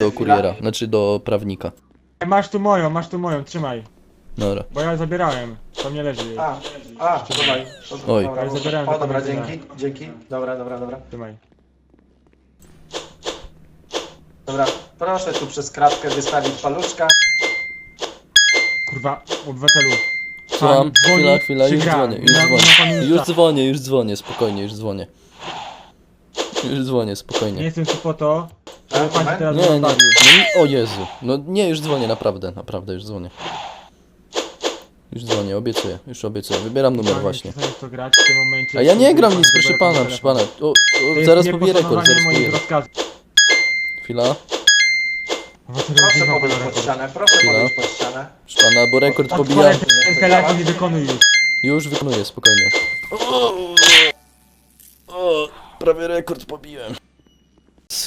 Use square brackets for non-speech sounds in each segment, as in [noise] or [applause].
do kuriera, znaczy do prawnika. Masz tu moją, masz tu moją, trzymaj. Dobra. Bo ja zabierałem. To nie leży. A, a, trzymaj. Oj. Dobra, Ja zabierałem o, dobra, dzięki, dzięki. Dobra, dobra, dobra. Trzymaj. Dobra, proszę tu przez kratkę wystawić paluszka. Kurwa, obywatelu. Słucham, dzwoni, chwila, chwila, już dzwonię, już Na- na dzwonię. Już dzwonię, już dzwonię, spokojnie, już dzwonię. Już dzwonię, Nie spokojnie. jestem tu po to, Żeby pan się teraz Nie, nie, no, nie, o Jezu. No nie, już dzwonię, naprawdę, naprawdę, już dzwonię. Już dzwonię, obiecuję, już obiecuję. Wybieram numer Pan właśnie. w to grać w tym momencie. A ja nie gram nic, proszę pana, proszę pana. O, To o, jest zaraz pobiję rekord, nieposzanowanie zaraz moich pobiję. rozkazów. Chwila, Proszę podejść pod ścianę, proszę Chwila. podejść pod ścianę. proszę pana, bo rekord pobijam. Odpalaj ten telefon i wykonuj już. Już wykonuję, spokojnie. O, o, prawie rekord pobiłem.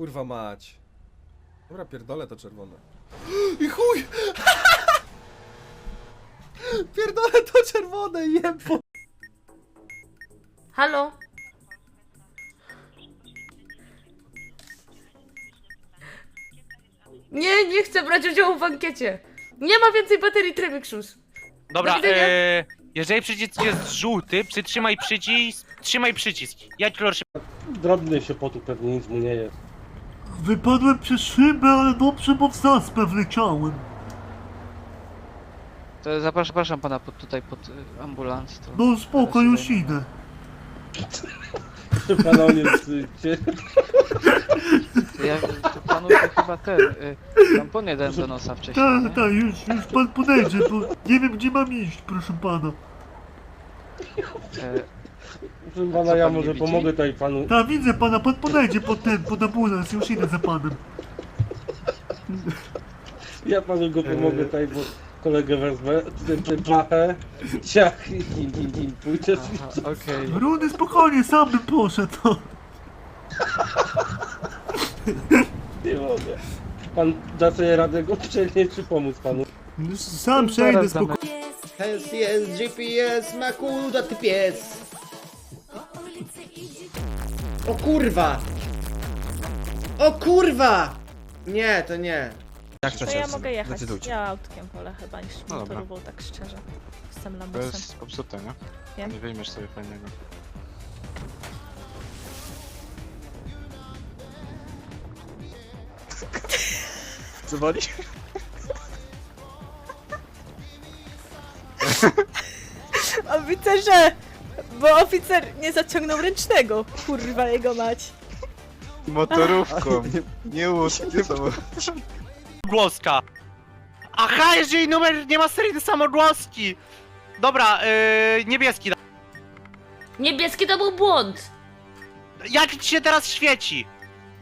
Kurwa mać. Dobra, pierdolę to czerwone. [gasps] I chuj! [laughs] Pierdolę to czerwone, jebo! Halo? Nie, nie chcę brać udziału w ankiecie. Nie ma więcej baterii Tremixus. Dobra, Do widzenia. e, jeżeli przycisk jest żółty, przytrzymaj przycisk, trzymaj przycisk. Ja ci lorszy. Drobny się potu pewnie nic mu nie jest. Wypadłem przez szybę, ale dobrze, bo w zaspę wleciałem. To zapraszam, zapraszam pana pod, tutaj pod y, ambulans. To No spoko, Teraz już idę. Czy pana on jest... y, cie- to ja to panu to chyba ten. Y, tampon nie dałem do nosa wcześniej. Tak, nie? tak, już, już pan podejdzie, bo nie wiem gdzie mam iść, proszę pana. E, Proszę pana, ja pan nie może widzi? pomogę tutaj panu. Tak, widzę pana, pan podejdzie pod ten, pod ambulans, już idę za panem. Ja panu go pomogę tutaj, bo kolegę wezmę. Tutaj tutaj plachę. Ciach i, i, i, i pójdę. aha, Okej. Rudy, spokojnie, sam bym poszedł. no. Nie mogę. Pan da sobie radę go przenieść, czy pomóc panu? Sam przejdę Zaraz spokojnie. Jest, jest, GPS, makuda ty pies! O kurwa! O kurwa! Nie, to nie. Jak To ja mogę jechać. Ja autkiem wolę chyba niż No dobra. motorową, tak szczerze. Jestem To lamusem. jest popsute, nie? Wiem. Nie wyjmiesz sobie fajnego. [laughs] Co woli? Oficerze! Bo oficer nie zaciągnął ręcznego. Kurwa jego mać. Motorówką. [laughs] Nie łódź, nie są. Głoska. Aha, jeżeli numer nie ma serii samogłoski. Dobra, e, niebieski. Niebieski to był błąd. Jak ci się teraz świeci?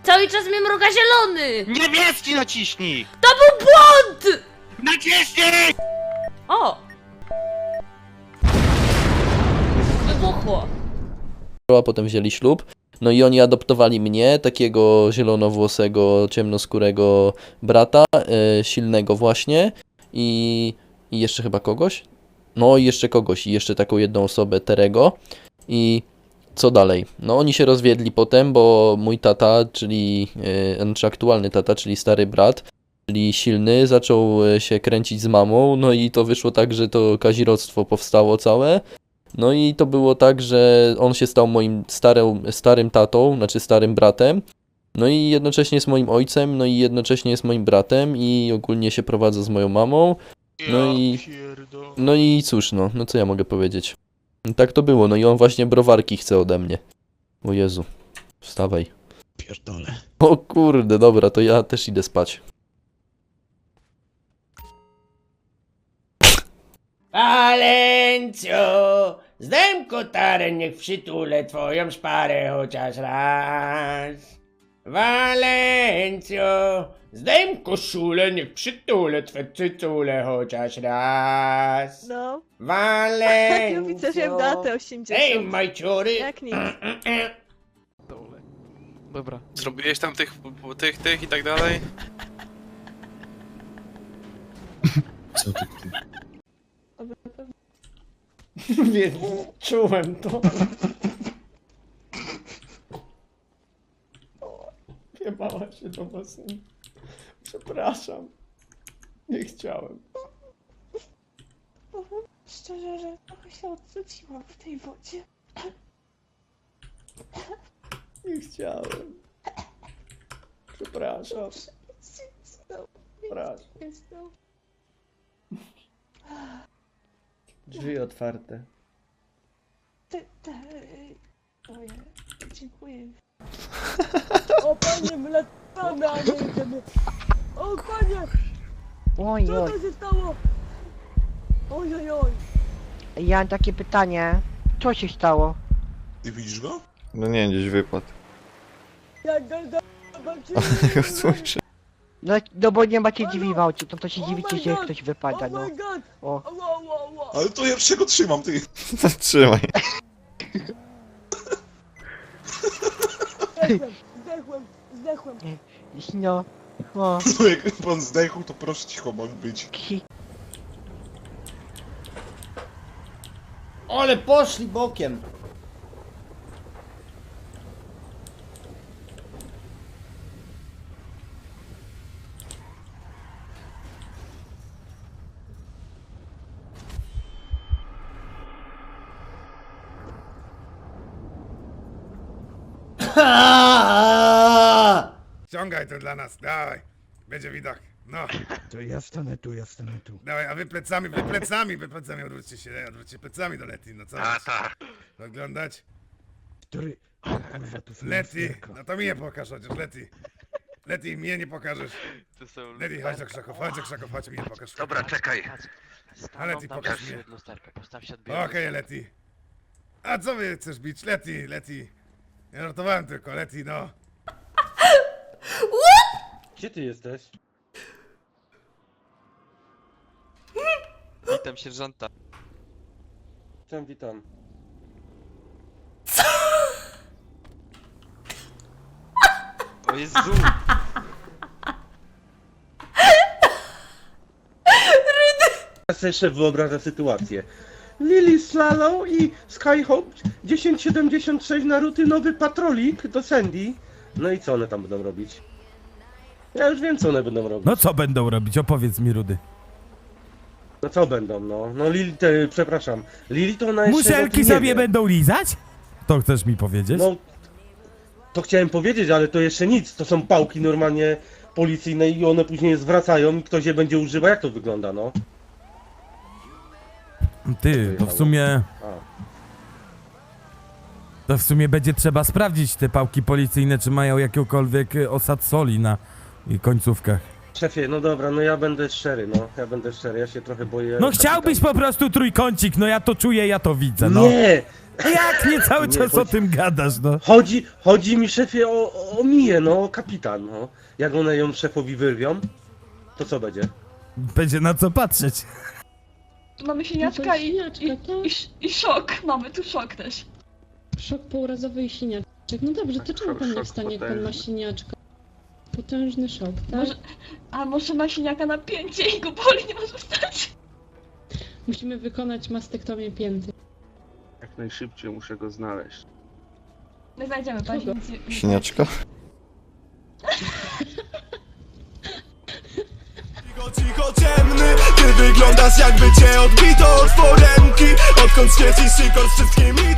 Cały czas mi mruga zielony. Niebieski naciśnij! To był błąd! Naciśnij! O! Wybuchło. A potem wzięli ślub. No i oni adoptowali mnie, takiego zielonowłosego, ciemnoskórego brata, e, silnego właśnie i, i jeszcze chyba kogoś. No i jeszcze kogoś i jeszcze taką jedną osobę, Terego. I co dalej? No oni się rozwiedli potem, bo mój tata, czyli e, znaczy aktualny tata, czyli stary brat, czyli silny, zaczął e, się kręcić z mamą, no i to wyszło tak, że to kazirodztwo powstało całe. No i to było tak, że on się stał moim starym, starym tatą, znaczy starym bratem. No i jednocześnie jest moim ojcem, no i jednocześnie jest moim bratem i ogólnie się prowadza z moją mamą. No i- No i cóż, no, no co ja mogę powiedzieć? Tak to było, no i on właśnie browarki chce ode mnie. O Jezu, wstawaj. Pierdolę. O kurde, dobra, to ja też idę spać. Valencjo! Zdejm kotarę, niech przytulę twoją szparę chociaż raz. Walencjo, zdejm koszulę, niech przytulę twe cycule chociaż raz. No. [laughs] Walencjo. Oficerze w datę 80. Ej, majciory. Jak nic. Dobra. Zrobiłeś tam tych, tych, tych i tak dalej? [laughs] [laughs] Więc czułem to. Wjebała się do was. Przepraszam. Nie chciałem. Szczerze, że trochę się odrzuciłam w tej wodzie. Nie chciałem. Przepraszam. Przepraszam. Drzwi otwarte. Te, te, oje, dziękuję. O panie mleczane, a nie jedziemy. O panie, Oj, co oj. to się stało? Oj, oj, oj. Ja mam takie pytanie. Co się stało? Ty widzisz go? No nie, gdzieś wypadł. Jak go zobaczyłem. [laughs] Go słyszę. No, no bo nie macie drzwi w aucie, to to się dziwicie, że ktoś wypada, Oh no. my god. O. Ale to ja czego trzymam, ty? [laughs] Zatrzymaj. Zdechłem, zdechłem, zdechłem. No. O. No jak pan zdechł, to proszę cicho mam być. ki- Ale poszli bokiem. Ściągaj to dla nas, dawaj. Będzie widok. No, [laughs] To ja stanę tu, ja stanę tu. dawaj, a wy plecami, wy plecami, wy plecami, odwróćcie się, odwróćcie plecami do Leti, no co? A, tak. Oglądać? Który... Kurwa, tu są Leti, lusterka. no to mi nie pokaż chociaż, Leti. Leti, mnie nie pokażesz. Leti, chodź do krzaków, chodź do krzaków, chodź mi nie pokaż. Dobra, czekaj. Ale ty pokaż mnie. Postaw się Okej, Leti. A co wy chcesz bić? Leti, Leti. Ja żartowałem tylko, Leti, no. Gdzie ty jesteś? Witam sierżanta. Witam, witam. O Jezu! Ja sobie jeszcze wyobrażę sytuację. Lily Slalom i Skyhawk 1076 na rutynowy patrolik do Sandy. No i co one tam będą robić? Ja już wiem co one będą robić. No co będą robić? Opowiedz mi, Rudy. No co będą, no? No Lili, te, przepraszam. Lili to ona jeszcze o Muszelki nie sobie wie. będą lizać? To chcesz mi powiedzieć? No, to chciałem powiedzieć, ale to jeszcze nic. To są pałki normalnie policyjne i one później zwracają i ktoś je będzie używał. Jak to wygląda, no? Ty, to w sumie... To w sumie będzie trzeba sprawdzić te pałki policyjne, czy mają jakiekolwiek y, osad soli na końcówkach. Szefie, no dobra, no ja będę szczery, no. Ja będę szczery, ja się trochę boję... No chciałbyś po prostu trójkącik, no ja to czuję, ja to widzę, no. Nie! Jak nie cały czas o chodź- tym gadasz, no? Chodzi, chodzi mi szefie o, o Miję, no, o kapitan, no. Jak one ją szefowi wyrwią, to co będzie? Będzie na co patrzeć. Mamy siniaczka i, i, i, i szok. Mamy tu szok też. Szok pourazowy i siniaczek. No dobrze, to czemu pan nie wstanie, jak pan ma siniaczka? Potężny szok, tak? Może, a może ma siniaka na pięcie i go boli, nie może wstać. Musimy wykonać mastektomię pięty. Jak najszybciej muszę go znaleźć. My znajdziemy, pan nie... Siniaczka? Wyglądasz jakby cię odbito od foremki. Odkąd świecisz szykor z wszystkimi